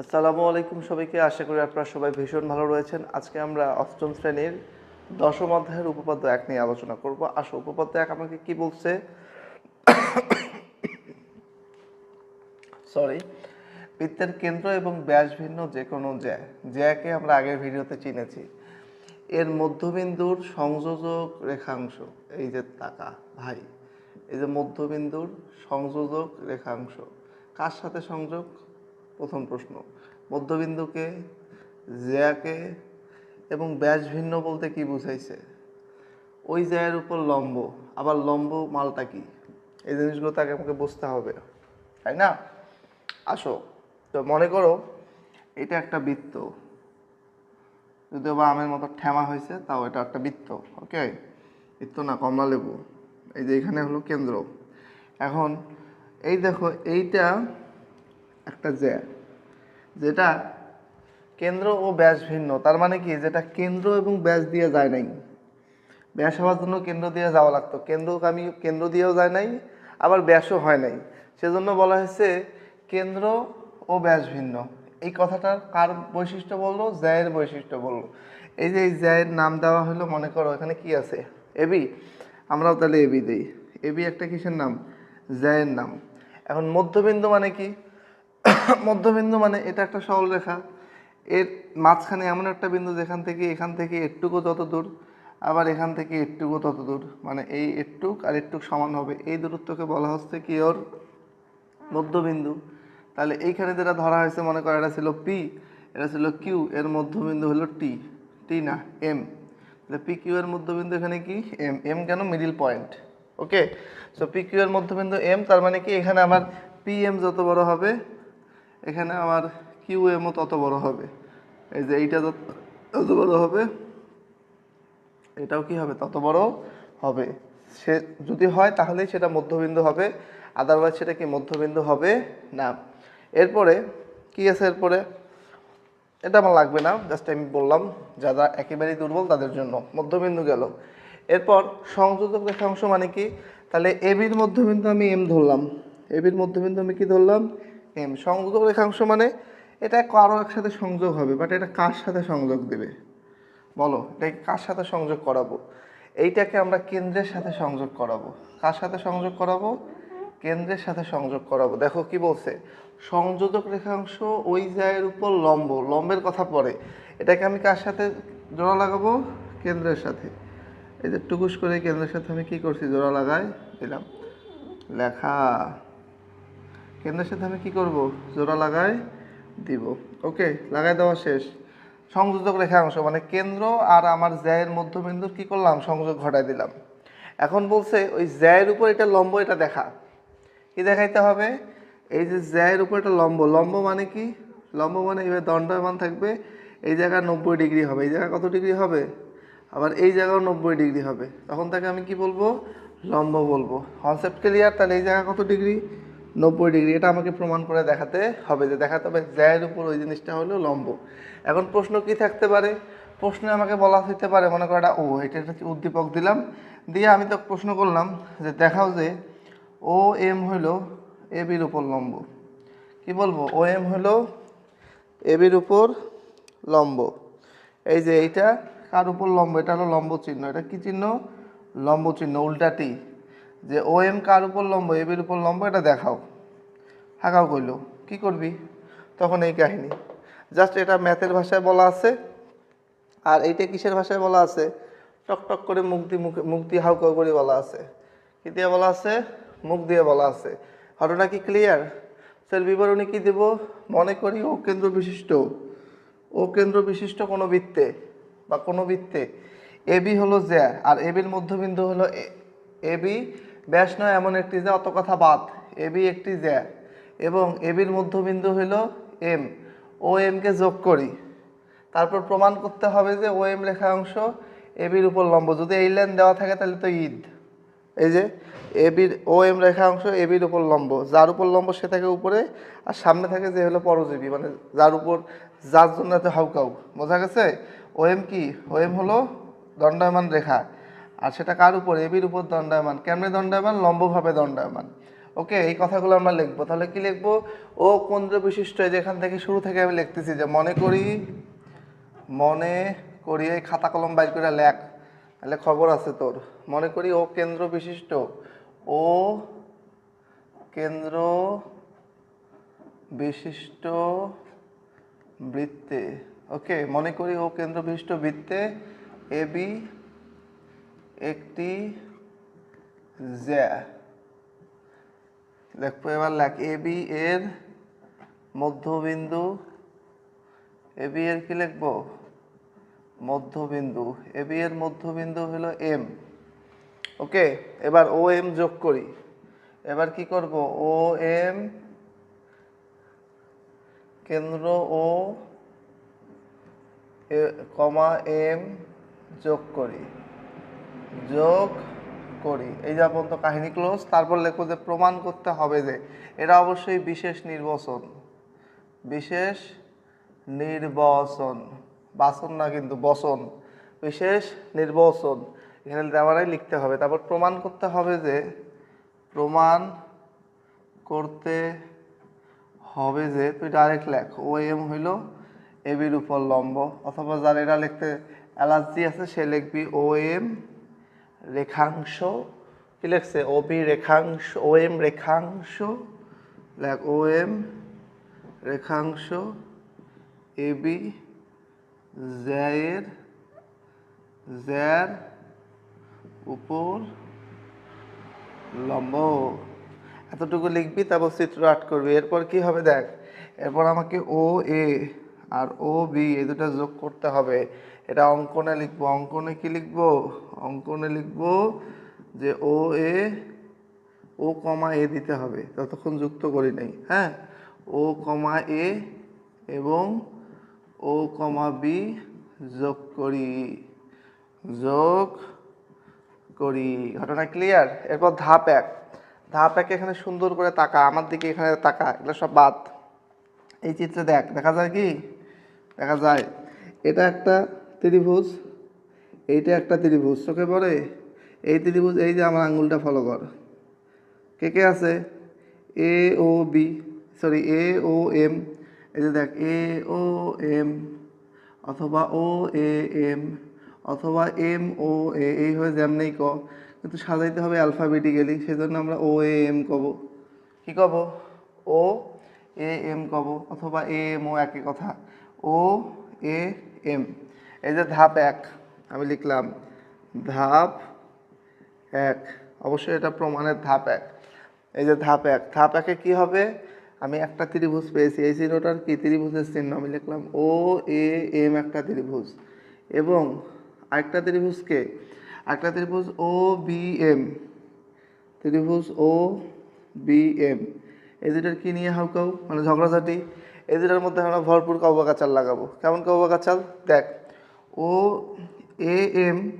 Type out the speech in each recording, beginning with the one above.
আসসালামু আলাইকুম সবাইকে। আশা করি আপনারা সবাই ভীষণ ভালো রয়েছেন। আজকে আমরা অষ্টম শ্রেণির দশম অধ্যায়ের উপপাদ্য এক নিয়ে আলোচনা করব। আসো, উপপাদ্য এক আমাকে কি বলছে? সরি বৃত্তের কেন্দ্র এবং ব্যাস ভিন্ন যে কোনো জ্যা, জ্যাকে আমরা আগের ভিডিওতে চিনেছি। এর মধ্যবিন্দুর সংযোজক রেখাংশ, এই যে তাকা, ভাই, এই যে মধ্যবিন্দুর সংযোজক রেখাংশ। কার সাথে সংযোগ? প্রথম প্রশ্ন। মধ্যবিন্দুকে জ্যাকে এবং ব্যাস ভিন্ন বলতে কি বুঝাইছে? ওই জ্যায়ের উপর লম্ব, আবার লম্ব মালটা কি? এই জিনিসগুলো তাকে আমাকে বুঝতে হবে, তাই না? আসো, তো মনে করো এটা একটা বৃত্ত। যদিও বা আমের মতো ঠ্যামা হয়েছে, তাও এটা একটা বৃত্ত, ওকে? বৃত্ত না, কমলা লেবু। এই যে এখানে হলো কেন্দ্র। এখন এই দেখো, এইটা একটা জ্যা যেটা কেন্দ্র ও ব্যাস ভিন্ন। তার মানে কি? যেটা কেন্দ্র এবং ব্যাস দিয়ে যায় নাই। ব্যাস হওয়ার জন্য কেন্দ্র দিয়ে যাওয়া লাগতো। কেন্দ্রগামী কেন্দ্র দিয়েও যায় নাই, আবার ব্যাসও হয় নাই। সেজন্য বলা হয়েছে কেন্দ্র ও ব্যাস ভিন্ন। এই কথাটার কার বৈশিষ্ট্য বলল? জ্যায়ের বৈশিষ্ট্য বলল। এই যে এই জ্যায়ের নাম দেওয়া হলো, মনে করো এখানে কি আছে? এবি। আমরাও তাহলে এবি দিই। এবি একটা কিসের নাম? জ্যায়ের নাম। এখন মধ্যবিন্দু মানে কি? মধ্যবিন্দু মানে এটা একটা সরল রেখা। এর মাঝখানে এমন একটা বিন্দু যেখান থেকে এখান থেকে এটুকু তত দূর, আবার এখান থেকে এটুকু তত দূর। মানে এই এটুক আর একটুক সমান হবে। এই দূরত্বকে বলা হচ্ছে কি ওর মধ্যবিন্দু। তাহলে এইখানে যেটা ধরা হয়েছে মনে করো, এটা ছিল পি এটা ছিল কিউ এর মধ্যবিন্দু হলো টি টি না এম তাহলে পি কিউ এর মধ্যবিন্দু এখানে কি? এম এম কেন? Middle point okay so P Q এর মধ্যবিন্দু এম তার মানে কি এখানে আমার পি এম যত বড় হবে এখানে আমার কিউ এমও তত বড় হবে। এই যে এইটা তত বড় হবে, এটাও কি হবে? তত বড় হবে। সে যদি হয় তাহলেই সেটা মধ্যবিন্দু হবে আদারওয়াইজ সেটা কি মধ্যবিন্দু হবে না। এরপরে, কি আছে এরপরে? এটা আমার লাগবে না জাস্ট আমি বললাম যারা একেবারেই দুর্বল তাদের জন্য, মধ্যবিন্দু গেল। এরপর সংযোজক রেখাংশ মানে কি? তাহলে এবির মধ্যবিন্দু আমি এম ধরলাম। এবির মধ্যবিন্দু আমি কি ধরলাম? এম সংযোগ রেখাংশ মানে এটা কারও একসাথে সংযোগ হবে বাট এটা কার সাথে সংযোগ দেবে? বলো এটাকে কার সাথে সংযোগ করাবো? এইটাকে আমরা কেন্দ্রের সাথে সংযোগ করাবো। কার সাথে সংযোগ করাবো? কেন্দ্রের সাথে সংযোগ করাবো। দেখো কি বলছে, সংযোজক রেখাংশ ওই জায়ের উপর লম্ব, লম্বের কথা পড়ে এটাকে আমি কার সাথে জোড়া লাগাবো? কেন্দ্রের সাথে। এই যে টুকুস করে কেন্দ্রের সাথে আমি কি করছি? জোড়া লাগাই, দিলাম। লেখা। কেন্দ্রের সাথে আমি কি করব? জোড়া লাগাই দিব। ওকে লাগাই দেওয়া শেষ। সংযোজক রেখাংশ মানে কেন্দ্র আর আমার জ্যায়ের মধ্যবিন্দুর কি করলাম? সংযোগ ঘটাই দিলাম। এখন বলছে ওই জ্যায়ের উপর এটা লম্ব, এটা দেখা। কি দেখাইতে হবে? এই যে জ্যায়ের উপর একটা লম্ব লম্ব মানে কি? লম্ব মানে এইভাবে দণ্ডমান থাকবে। এই জায়গা নব্বই ডিগ্রি হবে। এই জায়গা কত ডিগ্রি হবে? আবার এই জায়গাও নব্বই ডিগ্রি হবে। তখন তাকে আমি কি বলব? লম্ব বলব। কনসেপ্ট ক্লিয়ার তাহলে এই জায়গা কত ডিগ্রি? নব্বই ডিগ্রি, এটা আমাকে প্রমাণ করে দেখাতে হবে যে দেখাতে হবে জ্যায়ের উপর ওই জিনিসটা হলো লম্ব। এখন প্রশ্ন কি থাকতে পারে? প্রশ্নে আমাকে বলা হইতে পারে, মনে করো এটা ও, এটা একটা উদ্দীপক দিলাম। দিয়ে আমি তো প্রশ্ন করলাম যে দেখাও যে ও এম হইল এ বির উপর লম্ব। কি বলব? ও এম হইল এ বির উপর লম্ব। এই যে এইটা, কার উপর লম্ব? এটা হলো লম্ব চিহ্ন। এটা কি চিহ্ন? লম্ব চিহ্ন, উল্টাটি। যে ও এম কার উপর লম্ব এ বির উপর লম্ব, এটা দেখাও। হাঁকাও কইলো, কি করবি? তখন এই কাহিনী। জাস্ট এটা ম্যাথের ভাষায় বলা আছে, আর এইটা কিসের ভাষায় বলা আছে? টক টক করে মুখ দিয়ে মুখে, মুখ দিয়ে হাউকাউ করে বলা আছে। কি দিয়ে বলা আছে? মুখ দিয়ে বলা আছে। ঘটনা কি ক্লিয়ার সেল বিবরণী কি দেব? মনে করি ও কেন্দ্র বিশিষ্ট। ও কেন্দ্র বিশিষ্ট কোনো বৃত্তে বা কোনো বৃত্তে। এবি হলো জ্যা, আর এবির মধ্যবিন্দু হলো এ এবি ব্যাস নয়, এমন একটি যে অত কথা বাদ এবি একটি জ্যা এবং এবির মধ্যবিন্দু হলো এম। ও এমকে যোগ করি। তারপর প্রমাণ করতে হবে যে, ও এম রেখাংশ এবির উপর লম্ব। যদি এই লাইন দেওয়া থাকে, তাহলে তো ঈদ। এই যে এবির ও এম রেখাংশ এবির উপর লম্ব। যার উপর লম্ব সে থাকে উপরে, আর সামনে থাকে যে, হলো পরজীবী। মানে যার উপর, যার জন্য হাউকাউ। বোঝা গেছে? ও এম কি? ও এম হলো দণ্ডায়মান রেখা। আর সেটা কার উপর? এবির উপর দণ্ডায়মান। কেমনে দণ্ডায়মান? লম্বভাবে দণ্ডায়মান। ওকে এই কথাগুলো আমরা লিখব। তাহলে কি লিখব? ও কেন্দ্র বিশিষ্ট এই যে এখান থেকে শুরু থেকে আমি লিখতেছি যে মনে করি মনে করি, এই খাতা কলম বাইর করে লেখ। তাহলে খবর আছে তোর। মনে করি ও কেন্দ্র বিশিষ্ট ও কেন্দ্র বিশিষ্ট বৃত্তে। ওকে মনে করি ও কেন্দ্র বিশিষ্ট বৃত্তে এ বি একটি জ্যা। দেখব এবার লেখ, এ, বি, এর মধ্যবিন্দু। এ, বি, এর কি লিখব? মধ্যবিন্দু। এ, বি, এর মধ্যবিন্দু হলো এম। ওকে, এবার ও, এম যোগ করি। এবার কি করব? ও, এম কেন্দ্র ও কমা এম যোগ করি। যোগ করি। এই যা পর্যন্ত কাহিনী ক্লোজ তারপর লেখো যে প্রমাণ করতে হবে যে এটা অবশ্যই বিশেষ নির্বাচন। বিশেষ নির্বাচন। বাসন না কিন্তু বসন বিশেষ নির্বাচন। এখানে দেওয়ারাই লিখতে হবে। তারপর প্রমাণ করতে হবে যে প্রমাণ করতে হবে যে তুই ডাইরেক্ট লেখ। ও এম হইল এবির উপর লম্ব। অথবা যার এটা লিখতে অ্যালার্জি আছে সে লিখবি ও এম রেখাংশ, কি লিখছে? ও বি রেখাংশ ও এম রেখাংশ, লেখ ও এম রেখাংশ এ বি জ্যায়ের জ্যার উপর লম্ব। এতটুকু লিখবি, তারপর চিত্র আট করবি। এরপর কি হবে দেখ? এরপর আমাকে ও এ আর ও বি এই দুটো যোগ করতে হবে। এটা অঙ্কনে লিখব, অঙ্কনে কি লিখব? অঙ্কনে লিখব যে ও এ, ও কমা এ দিতে হবে, ততক্ষণ যুক্ত করি নাই হ্যাঁ? ও কমা এ এবং ও কমা বি যোগ করি যোগ করি, ঘটনা ক্লিয়ার এরপর ধাপ এক ধাপ এক এখানে সুন্দর করে তাকা, আমার দিকে এখানে তাকা, এগুলো সব বাদ। এই চিত্রে দেখ, দেখা যায় কি? দেখা যায়, এটা একটা ত্রিভুজ, এইটা একটা ত্রিভুজ, চোখে পড়ে? এই ত্রিভুজ, এই যে আমার আঙ্গুলটা ফলো কর। কে কে আছে? A O B sorry A O M এই যে দেখ এ ও এম অথবা ও এ এম অথবা এম ও এ এই হয়ে যেমনেই ক, কিন্তু সাজাইতে হবে অ্যালফাবেটিক্যালি সেজন্য আমরা ও এ এম কব। কি কব? ও এ এম কব, অথবা এ এম ও একই কথা। ও এ এম এই যে ধাপ এক, আমি লিখলাম, ধাপ এক, অবশ্যই এটা প্রমাণের ধাপ এক। এই যে ধাপ এক, ধাপ একে কি হবে? আমি একটা ত্রিভুজ পেয়েছি, এই চিহ্নটার কি? ত্রিভুজের চিহ্ন, আমি লিখলাম, ও, এ, এম একটা ত্রিভুজ। এবং আরেকটা ত্রিভুজকে একটা ত্রিভুজ ও, বি, এম। ত্রিভুজ ও, বি, এম। এই দুটার কী নিয়ে হাউকাউ মানে ঝগড়াঝাটি। এই দুটার মধ্যে আমরা ভরপুর কাউবাকাচাল লাগাবো। কেমন কাউবাকাচাল দেখ ও, এ, এম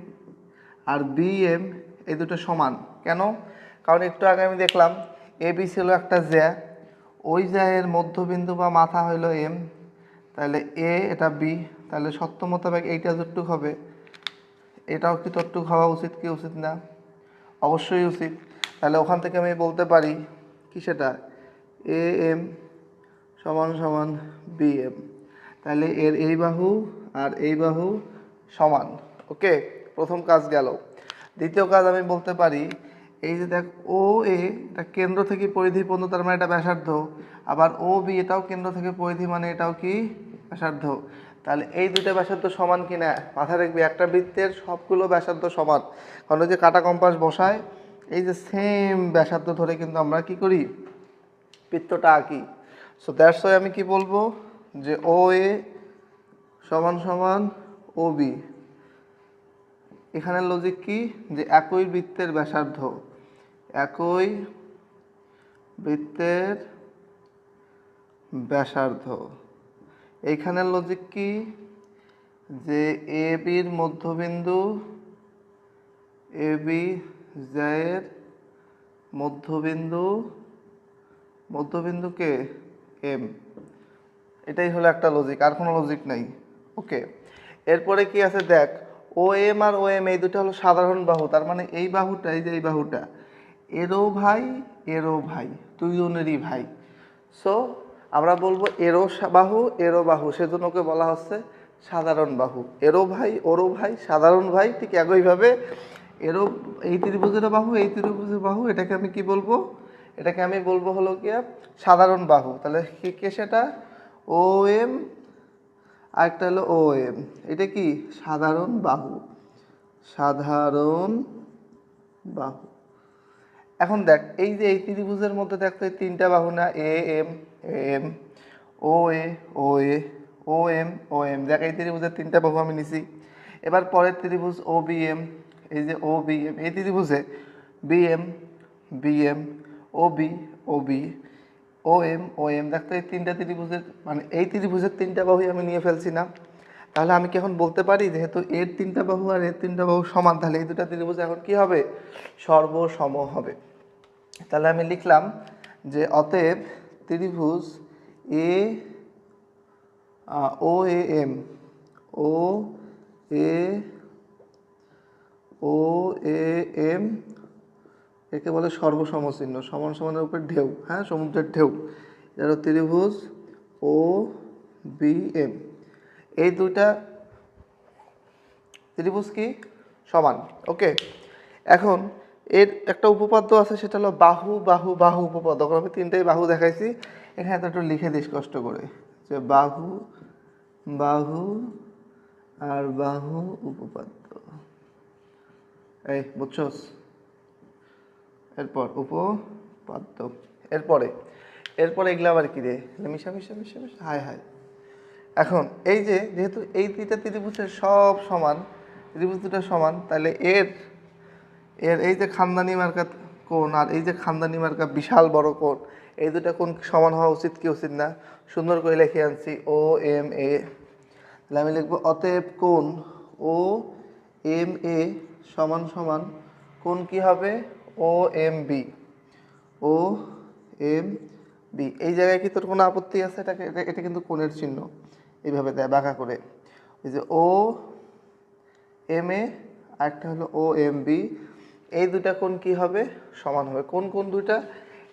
আর বি, এম এই দুটো সমান। কেন? কারণ একটু আগে আমি দেখলাম, এ, বি ছিল একটা জ্যা। ওই জ্যায়ের মধ্যবিন্দু বা মাথা হইল এম। তাহলে এ, এটা বি। তাহলে সত্য মোতাবেক এইটা যতটুক হবে, এটাও কি ততটুক হওয়া উচিত কি উচিত না? অবশ্যই উচিত। তাহলে ওখান থেকে আমি বলতে পারি, কি সেটা? এ, এম সমান সমান বি, এম। তাহলে এর এই বাহু আর এই বাহু সমান। ওকে প্রথম কাজ গেল। দ্বিতীয় কাজ আমি বলতে পারি, এই যে দেখ ও এ এটা কেন্দ্র থেকে পরিধি পর্যন্ত, তার মানে এটা ব্যাসার্ধ। আবার ও বি এটাও কেন্দ্র থেকে পরিধি মানে এটাও কি? ব্যাসার্ধ। তাহলে এই দুটো ব্যাসার্ধ সমান কি না মাথায় রাখবি, একটা বৃত্তের সবগুলো ব্যাসার্ধ সমান। কারণ ওই যে কাটা কম্পাস বসায়, এই যে সেম ব্যাসার্ধ ধরে কিন্তু আমরা কি করি? বৃত্তটা আঁকি। সো দ্যাটস আমি কি বলব? যে ও এ সমান সমান ও বি এখানে লজিক কি? যে একই বৃত্তের ব্যাসার্ধ, একই বৃত্তের ব্যাসার্ধ। এইখানের লজিক কি? যে এ বির মধ্যবিন্দু এ বি জ্যায়ের মধ্যবিন্দু মধ্যবিন্দুকে এম এটাই হলো একটা লজিক আর কোনো লজিক নাই। ওকে, এরপরে কি আছে দেখ ও এম আর ও এম এই দুটো হলো সাধারণ বাহু, তার মানে এই বাহুটা, এই যে এই বাহুটা। এরও ভাই এরো ভাই, দুইজনেরই ভাই। সো আমরা বলব এরো সা- বাহু এরো বাহু, সেজন্য ওকে বলা হচ্ছে সাধারণ বাহু। এরো ভাই ওরো ভাই, সাধারণ ভাই, ঠিক একইভাবে এরো এই ত্রিভুজের বাহু, এই ত্রিভুজের বাহু, এটাকে আমি কি বলব? এটাকে আমি বলব হলো কি সাধারণ বাহু। তাহলে কে সেটা? ও এম আরেকটা হলো ও এম। এটা কি? সাধারণ বাহু। সাধারণ বাহু। এখন দেখ, এই যে এই ত্রিভুজের মধ্যে দেখতো এই তিনটা বাহু না, A, M M, O, A O A, O, M O, M. দেখ, এই ত্রিভুজের তিনটা বাহু আমি নিছি। এবার পরের ত্রিভুজ ও, বি, এম। এই যে ও, বি, এম। এই ত্রিভুজে B, M B, M, O, B O, B. O M O M দেখতো এই তিনটা ত্রিভুজের মানে এই ত্রিভুজের তিনটা বাহুই আমি নিয়ে ফেলছি না। তাহলে আমি কি এখন বলতে পারি যেহেতু এর তিনটা বাহু আর এর তিনটা বাহু সমান, তাহলে এই দুটা ত্রিভুজ এখন কি হবে? সর্বসম হবে। তাহলে আমি লিখলাম যে অতএব ত্রিভুজ এ O A M O A O A M একে বলে সর্বসমচিহ্ন সমান সমানের উপর ঢেউ হ্যাঁ সমুদ্রের ঢেউ। এটা ত্রিভুজ ও বি এম এই দুইটা ত্রিভুজ কি? সমান ওকে এখন এর একটা উপপাদ্য আছে, সেটা হলো বাহু বাহু বাহু উপপাদ্য। এখন আমি তিনটাই বাহু দেখাইছি, এখানে তো একটু লিখে দিস কষ্ট করে। যে বাহু বাহু আর বাহু উপপাদ্য। এই, বুঝছস? এরপর উপপাদ্য। এরপরে এরপরে এগুলো আবার কি রে? মিশা মিশা মিশা মিশা? হাই হাই এখন, এই যে যেহেতু এই দুইটা ত্রিভুজের সব সমান, ত্রিভুজ দুটো সমান, তাহলে এর এর এই যে খানদানি মার্কা কোণ আর এই যে খানদানি মার্কা বিশাল বড় কোণ, এই দুটা কোণ সমান হওয়া উচিত, কি উচিত না? সুন্দর করে লিখে আনছি, ও, এম, এ। তাহলে আমি লিখব, অতএব কোণ ও, এম, এ সমান সমান, কোণ কি হবে? O M B O M B এই জায়গায় কি তোর কোনো আপত্তি আছে? এটাকে, এটা কিন্তু কোণের চিহ্ন। এইভাবে দেয়, বাঁকা করে। এই যে ও এম এ আরেকটা হলো ও এম বি এই দুটা কোণ কি হবে? সমান হবে। কোন কোন দুইটা?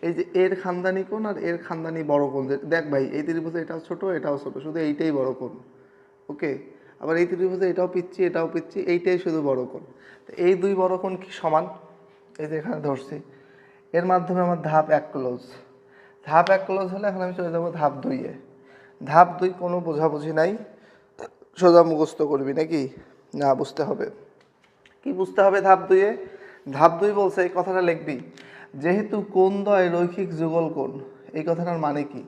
এই যে এর খানদানি কোণ আর এর খানদানি বড় কোণ। দেখ ভাই, এই ত্রিভুজে এটাও ছোট এটাও ছোট। শুধু এইটাই বড় কোণ। ওকে? আবার এই ত্রিভুজে এটাও পিচ্ছি এটাও পিচ্ছি, এইটাই শুধু বড় কোণ। এই দুই বড় কোণ কি সমান? এই যে এখানে ধরছি, এর মাধ্যমে আমার ধাপ এক ক্লোজ ধাপ এক ক্লোজ হলে এখন আমি চলে যাব ধাপ দুইয়ে ধাপ দুই কোনো বোঝাবুঝি নাই, সোজা মুখস্থ করবি নাকি? না, বুঝতে হবে। কি বুঝতে হবে ধাপ দুইয়ে ধাপ দুই বলছে, এই কথাটা লিখবি, যেহেতু কোন দ্বয় রৈখিক যুগল কোণ, এই কথাটার মানে কি?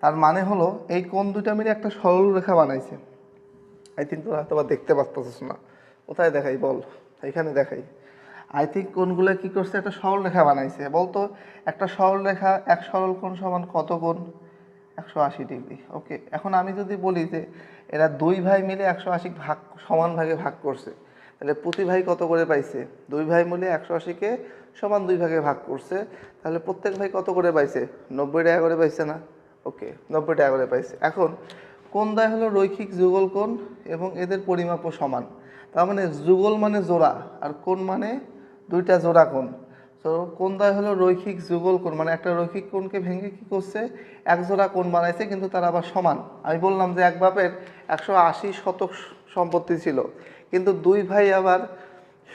তার মানে হলো, এই কোন দুইটা মিলে একটা সরল রেখা বানাইছে। আই থিঙ্ক তোরা হয়তো দেখতে পারতেছিস না। কোথায় দেখাই বল? এখানে দেখাই। আই থিঙ্ক কোনগুলো কী করছে? একটা সরল রেখা বানাইছে। বলতো, একটা সরল রেখা, এক সরল কোণ সমান কত কোণ? একশো আশি ডিগ্রি। ওকে এখন আমি যদি বলি যে এরা দুই ভাই মিলে একশো আশি ভাগ, সমান ভাগে ভাগ করছে, তাহলে প্রতি ভাই কত করে পাইছে? দুই ভাই মিলে একশো আশিকে সমান দুই ভাগে ভাগ করছে, তাহলে প্রত্যেক ভাই কত করে পাইছে? নব্বই টাকা করে পাইছে না? ওকে নব্বই টাকা করে পাইছে। এখন, কোন দায় হলো রৈখিক যুগল কোণ এবং এদের পরিমাপও সমান? তার মানে যুগল মানে জোড়া, আর কোন মানে দুইটা জোড়া কোণ। তো কোন দায় হলো রৈখিক যুগল কোণ মানে একটা রৈখিক কোণকে ভেঙে কি করছে? এক জোড়া কোণ বানাইছে, কিন্তু তারা আবার সমান। আমি বললাম যে এক বাপের একশো আশি শতক সম্পত্তি ছিল, কিন্তু দুই ভাই আবার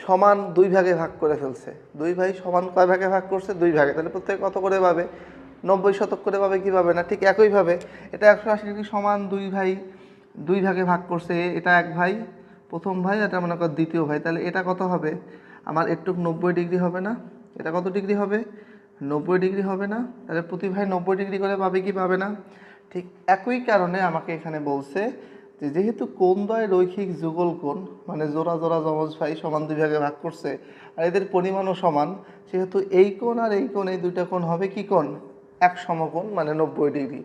সমান দুই ভাগে ভাগ করে ফেলছে। দুই ভাই সমান কয় ভাগে ভাগ করছে? দুই ভাগে। তাহলে প্রত্যেকে কত করে পাবে? নব্বই শতক করে পাবে কী পাবে না? ঠিক একইভাবে এটা একশো আশি ডিগ্রি সমান দুই ভাই দুই ভাগে ভাগ করছে, এটা এক ভাই। প্রথম ভাই, এটা মনে কর দ্বিতীয় ভাই। তাহলে এটা কত হবে? আমার একটু নব্বই ডিগ্রি হবে না, এটা কত ডিগ্রি হবে? নব্বই ডিগ্রি হবে না? তাহলে প্রতি ভাই নব্বই ডিগ্রি করে পাবে কি পাবে না? ঠিক একই কারণে আমাকে এখানে বলছে যে যেহেতু কোন দ্বয় রৈখিক যুগল কোণ মানে জোড়া জোড়া যমজ ভাই সমান দুই ভাগে ভাগ করছে, আর এদের পরিমাণও সমান, সেহেতু এই কোণ আর এই কোণ, এই দুইটা কোণ হবে কি কোণ? এক সমকোণ মানে নব্বই ডিগ্রি।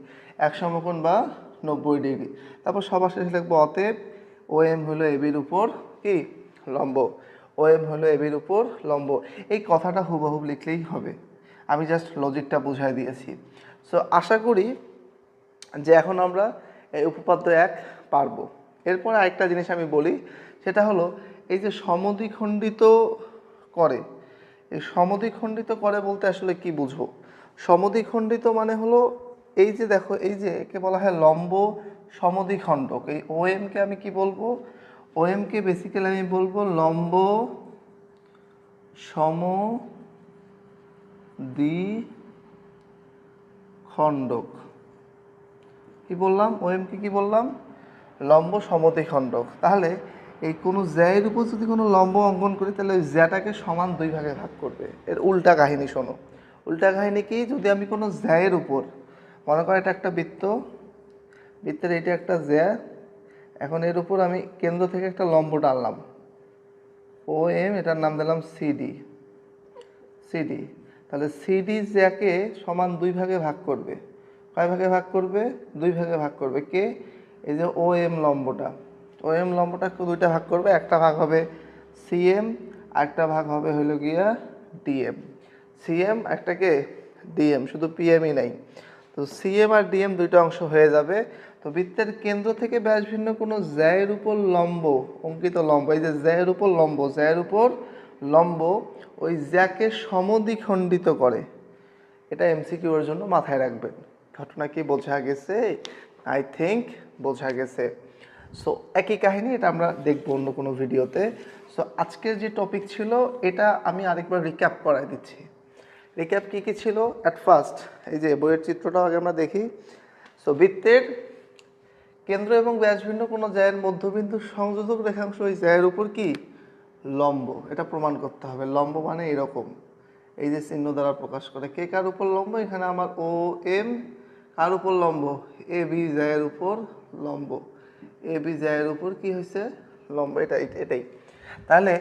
এক সমকোণ বা নব্বই ডিগ্রি। তারপর সবার শেষে লিখব অতএব ও এম হলো এবির উপর কি? লম্ব। ও এম হলো এবির উপর লম্ব। এই কথাটা হুবহুব লিখলেই হবে। আমি জাস্ট লজিকটা বুঝাই দিয়েছি। সো আশা করি যে এখন আমরা এই উপপাদ্য এক পারব। এরপর আরেকটা জিনিস আমি বলি, সেটা হলো এই যে সমদ্বিখণ্ডিত করে। এই সমদ্বিখণ্ডিত করে বলতে আসলে কি বুঝো সমদ্বিখণ্ডিত মানে হলো এই যে দেখো, এই যে একে বলা হয় লম্ব সমদ্বিখণ্ডক। এই ও কে আমি কি বলব? ও কে বেসিক্যালি আমি বলব লম্ব, সম, দ্বি, খণ্ডক। কি বললাম? ও কে কি বললাম? লম্ব সমদ্বিখণ্ডক তাহলে এই কোনো জ্যায়ের উপর যদি কোনো লম্ব অঙ্কন করি, তাহলে ওই জ্যাটাকে সমান দুই ভাগে ভাগ করবে। এর উল্টা কাহিনী শোনো। উল্টা কাহিনী কি? যদি আমি কোনো জ্যায়ের উপর, মনে করো এটা একটা বৃত্ত, বৃত্তের এটা একটা জ্যা এখন এর উপর আমি কেন্দ্র থেকে একটা লম্ব টানলাম। ও এম এটার নাম দিলাম সিডি সিডি তাহলে সিডি জ্যাকে সমান দুই ভাগে ভাগ করবে। কয় ভাগে ভাগ করবে? দুই ভাগে ভাগ করবে। কে? এই যে ও এম লম্বটা। ও এম লম্বটাকে দুইটা ভাগ করবে। একটা ভাগ হবে সিএম একটা ভাগ হবে হইল গিয়া ডিএম সিএম একটাকে ডিএম শুধু পিএমই নাই। তো সিএম আর ডিএম দুইটা অংশ হয়ে যাবে। তো বৃত্তের কেন্দ্র থেকে ব্যাস ভিন্ন কোনো জ্যায়ের উপর লম্ব, অঙ্কিত লম্ব, এই যে জ্যায়ের উপর লম্ব, জ্যায়ের উপর লম্ব, ওই জ্যাকে সমদ্বিখণ্ডিত করে। এটা এমসিকিউর জন্য মাথায় রাখবেন। ঘটনা কি বোঝা গেছে? আই থিঙ্ক বোঝা গেছে। সো একই কাহিনী, এটা আমরা দেখব অন্য কোনো ভিডিওতে। সো আজকের যে টপিক ছিল, এটা আমি আরেকবার রিক্যাপ করাই দিচ্ছি। রিক্যাপ কী কী ছিল? অ্যাট ফার্স্ট এই যে বইয়ের চিত্রটাও আগে আমরা দেখি। সো বৃত্তের কেন্দ্র এবং ব্যাসভিন্ন কোনো জায়ের মধ্যবিন্দু সংযোজক রেখাংশ ওই জায়ের উপর কি? লম্ব। এটা প্রমাণ করতে হবে। লম্ব মানে এরকম। এই যে চিহ্ন দ্বারা প্রকাশ করে কে কার উপর লম্ব? এখানে আমার ও এম কার উপর লম্ব? এ বি জায়ের উপর লম্ব। এ বি জায়ের উপর কি হয়েছে লম্ব। এটা এটাই। তাহলে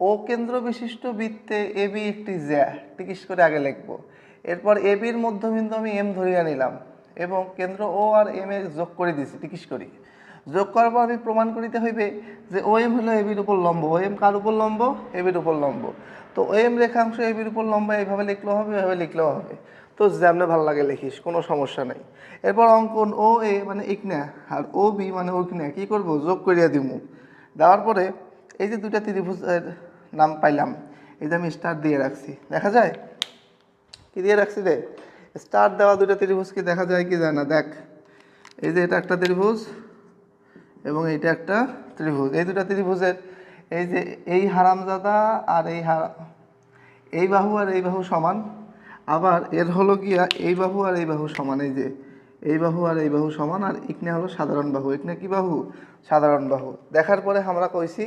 ও কেন্দ্র বিশিষ্ট বৃত্তে এ বি একটি জ্যা। টিকিস করে আগে লিখব। এরপর এ বির মধ্যবিন্দু আমি এম ধরিয়া নিলাম। এবং কেন্দ্র ও আর এম এ যোগ করে দিছি টিকিস করি। যোগ করার পর আমি প্রমাণ করিতে হইবে যে ও এম হলো এবির উপর লম্ব। ও এম কার উপর লম্ব? এবির উপর লম্ব। তো ও এম রেখাংশ এবির উপর লম্ব, এইভাবে লিখলেও হবে এভাবে লিখলেও হবে। তো যেমনে ভালো লাগে লিখিস, কোনো সমস্যা নাই। এরপর অঙ্কন ও এ মানে ইকনা, আর ও বি মানে ওইকনা কী করব? যোগ করিয়া দিমু। দেওয়ার পরে এই যে দুইটা ত্রিভুজের নাম পাইলাম, এই যে আমি স্টার দিয়ে রাখছি। দেখা যায়? কি দিয়ে রাখছি রে? স্টার দেওয়া দুটো ত্রিভুজ কি দেখা যায় কি যায় না? দেখ, এই যে এটা একটা ত্রিভুজ এবং এইটা একটা ত্রিভুজ। এই দুটো ত্রিভুজের এই যে এই হারামজাদা আর এই হারা, এই বাহু আর এই বাহু সমান। আবার এর হলো গিয়া এই বাহু আর এই বাহু সমান। এই যে এই বাহু আর এই বাহু সমান আর ইকনে হলো সাধারণ বাহু। ইকনে কি বাহু? সাধারণ বাহু। দেখার পরে আমরা কইছি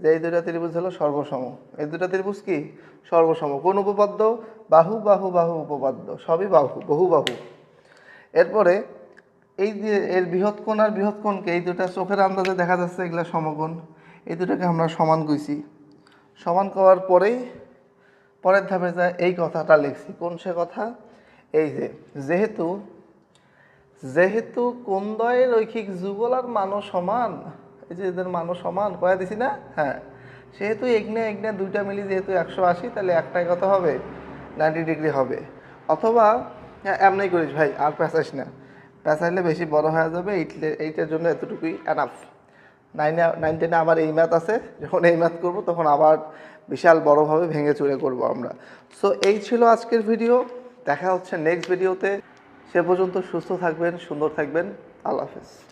যে এই দুটা ত্রিভুজ হলো সর্বসম। এই দুটা ত্রিভুজ কি? সর্বসম। কোন উপপাদ্য? বাহু বাহু বাহু উপপাদ্য। সবই বাহু, বহু বাহু। এরপরে এই যে এর বৃহৎ কোণ আর বৃহৎ কোণকে এই দুটা চোখের আন্দাজে দেখা যাচ্ছে এগুলা সমকোণ। এই দুটাকে আমরা সমান কইছি। সমান করার পরেই পরের ধাপে যায় এই কথাটা লিখছি। কোন সে কথা? এই যে, যেহেতু যেহেতু কোন্দয় রৈখিক যুগল আর মানও সমান এই যে এদের মানও সমান, কয়া দিছি না? হ্যাঁ। সেহেতু এগনে এগনে দুইটা মিলি যেহেতু একশো আশি, তাহলে একটাই কত হবে? নাইনটি ডিগ্রি হবে। অথবা হ্যাঁ এমনি করিস ভাই, আর পেঁচাইস না। পেঁচাইলে বেশি বড় হয়ে যাবে, এইটলে, এইটার জন্য এতটুকুই এনাফ নাইনে নাইন টেনে আবার এই ম্যাথ আছে, যখন এই ম্যাথ করব, তখন আবার বিশাল বড়োভাবে ভেঙে চুরে করব আমরা। সো এই ছিল আজকের ভিডিও দেখা হচ্ছে নেক্সট ভিডিওতে সে পর্যন্ত সুস্থ থাকবেন, সুন্দর থাকবেন। আল্লাহ হাফেজ।